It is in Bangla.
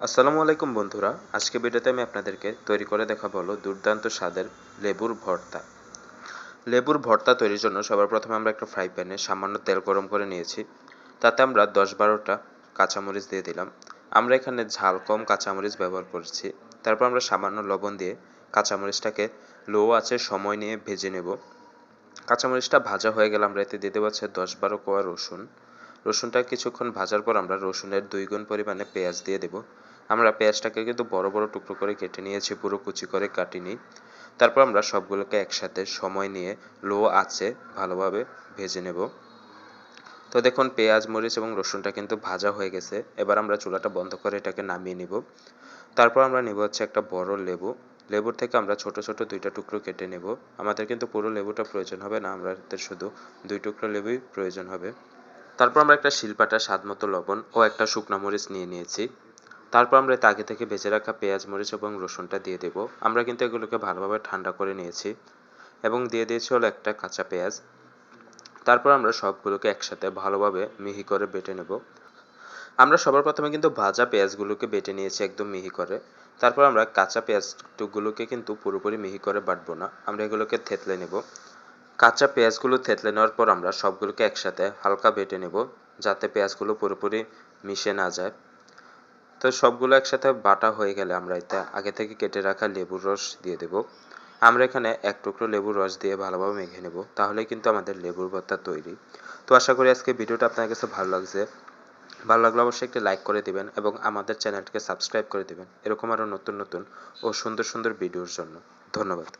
আসসালামু আলাইকুম বন্ধুরা। আজকে ভিডিওতে আমি আপনাদেরকে তৈরি করে দেখাবো হলো দুর্দান্ত স্বাদের লেবুর ভর্তা। লেবুর ভর্তা তৈরির জন্য সবার প্রথমে আমরা একটা ফ্রাই প্যানে সামান্য তেল গরম করে নিয়েছি। তাতে আমরা দশ বারোটা কাঁচামরিচ দিয়ে দিলাম। আমরা এখানে ঝাল কম কাঁচামরিচ ব্যবহার করছি। তারপর আমরা সামান্য লবণ দিয়ে কাঁচামরিচটাকে লো আছে সময় নিয়ে ভেজে নেব। কাঁচামরিচটা ভাজা হয়ে গেলে আমরা এতে দেবো হচ্ছে দশ বারো কোয়া রসুন। রসুনটা কিছুক্ষণ ভাজার পর আমরা রসুনের দুই গুণ পরিমাণে পেঁয়াজ দিয়ে দেব। আমরা পেঁয়াজটাকে কিন্তু বড় বড় টুকরো করে কেটে নিয়েছি, পুরো কুচি করে কাটিনি। তারপর আমরা সবগুলোকে একসাথে সময় নিয়ে লো আছে ভালোভাবে ভেজে নেব। তো দেখুন, পেঁয়াজ, মরিচ এবং রসুনটা কিন্তু ভাজা হয়ে গেছে। এবার আমরা চুলাটা বন্ধ করে এটাকে নামিয়ে নিব। তারপর আমরা নিব হচ্ছে একটা বড় লেবু। লেবুর থেকে আমরা ছোট ছোট দুইটা টুকরো কেটে নেব। আমাদের কিন্তু পুরো লেবুটা প্রয়োজন হবে না, আমাদের শুধু দুই টুকরো লেবুই প্রয়োজন হবে। তারপর আমরা একটা শিলপাটা স্বাদ মতো লবণ ও একটা শুকনো মরিচ নিয়ে নিয়েছি। তারপর আমরা আগে থেকে ভেজে রাখা পেঁয়াজ, মরিচ এবং রসুনটা দিয়ে দেব। আমরা কিন্তু এগুলোকে ভালোভাবে ঠান্ডা করে নিয়েছি এবং দিয়ে দিয়েছি হলো একটা কাঁচা পেঁয়াজ। তারপর আমরা সবগুলোকে একসাথে ভালোভাবে মিহি করে বেটে নেব। আমরা সবার প্রথমে কিন্তু ভাজা পেঁয়াজগুলোকে বেটে নিয়েছি একদম মিহি করে। তারপর আমরা কাঁচা পেঁয়াজ টুকগুলোকে কিন্তু পুরোপুরি মিহি করে বাটবো না। আমরা এগুলোকে থেতলে নেব। কাঁচা পেঁয়াজগুলো থেতলে নেওয়ার পর আমরা সবগুলোকে একসাথে হালকা বেটে নেব, যাতে পেঁয়াজগুলো পুরোপুরি মিশে না যায়। তো সবগুলো একসাথে বাটা হয়ে গেলে আমরা এতে আগে থেকে কেটে রাখা লেবুর রস দিয়ে দেব। আমরা এখানে এক টুকরো লেবুর রস দিয়ে ভালোভাবে মেখে নেব তাহলে কিন্তু আমাদের লেবুর ভর্তা তৈরি। তো আশা করি আজকে ভিডিওটা আপনার কাছে ভালো লাগছে। ভালো লাগলে অবশ্যই একটি লাইক করে দিবেন এবং আমাদের চ্যানেলটিকে সাবস্ক্রাইব করে দিবেন। এরকম আরও নতুন নতুন ও সুন্দর সুন্দর ভিডিওর জন্য। ধন্যবাদ।